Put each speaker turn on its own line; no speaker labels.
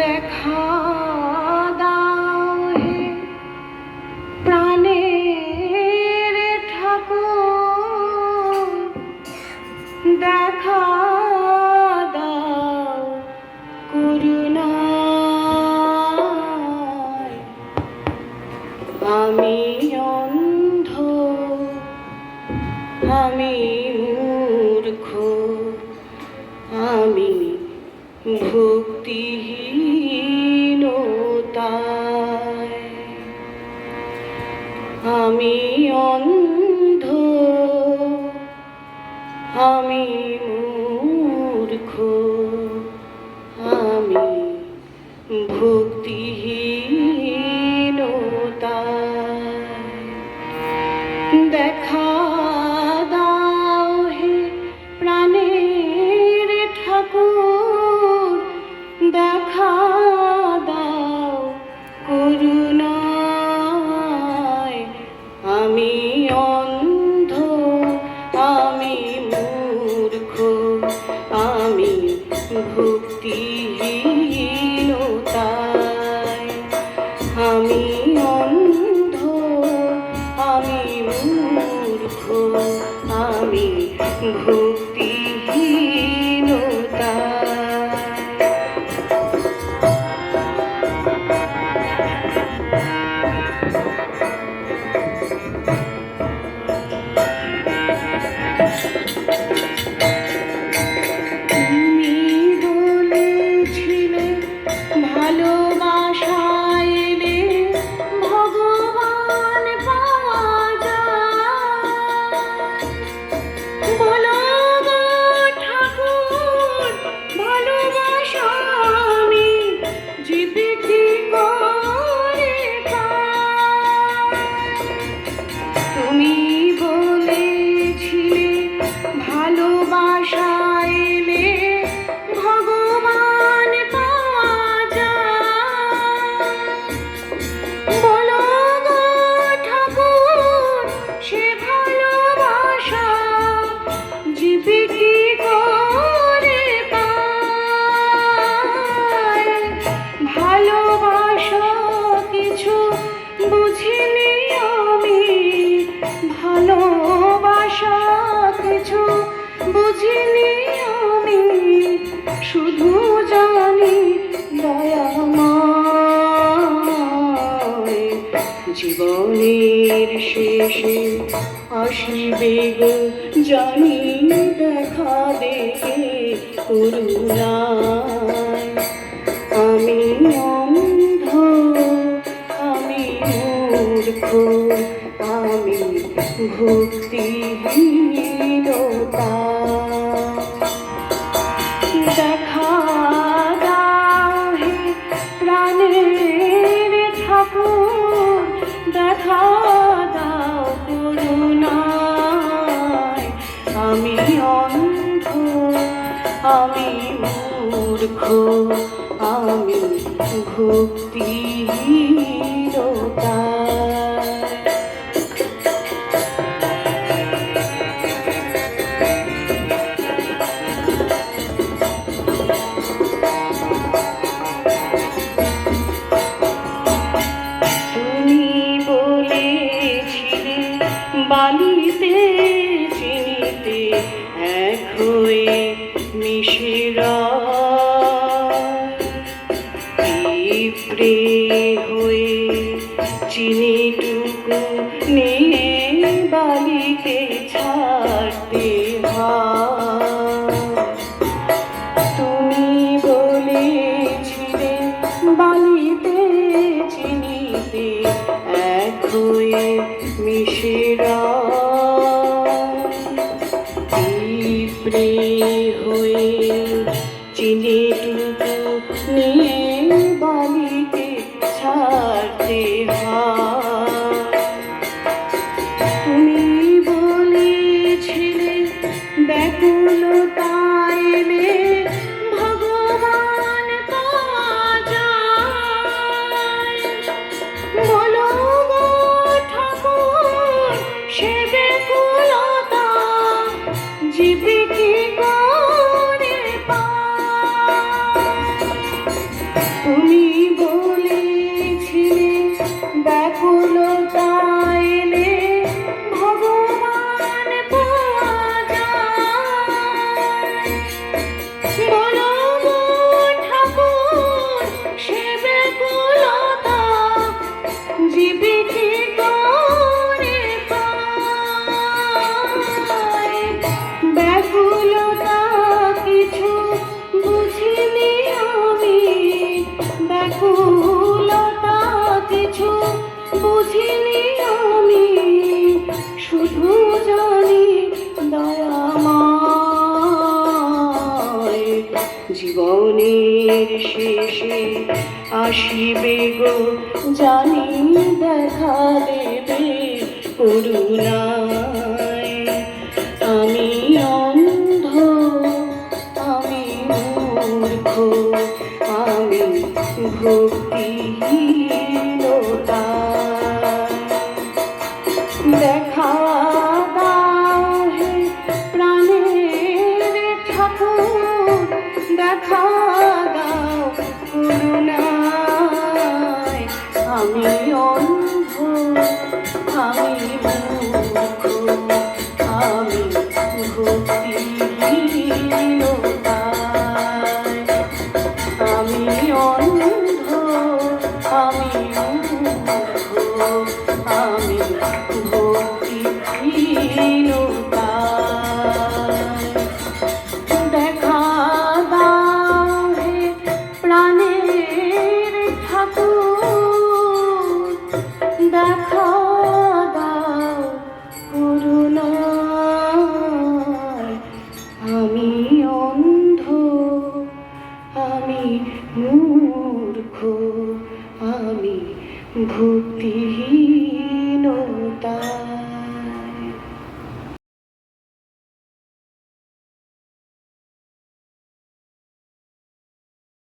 দেখা দাও হে দেখা দাও করুণায়। আমি আমি মূর্খ আমি ভক্তিহীনতায় অন্ধ। আমি মূর্খ আমি ভক্তিহীনতা দেখা ভক্তিহীনতায় বুঝিনি আমি শুধু জানি দয়াময়। জীবনের শেষে আসিবে গো জানি দেখা দেবে করুণায় আমি মূর্খ আমি ভক্তিহীনতা বালিতে চিনিতে এক হয়ে মিশিরা পিঁপড়ে হয়ে নিয়ে বালিকে ছাড়তে হয়। পিঁপড়ে হয়ে চিনিটুকু নিয়ে চিনি আমি শুধু জানি দয়াময়। জীবনের শেষে আসিবে গো জানি দেখাবে অন্ধ আমি মূর্খ আমি ভক্তিহীনতা।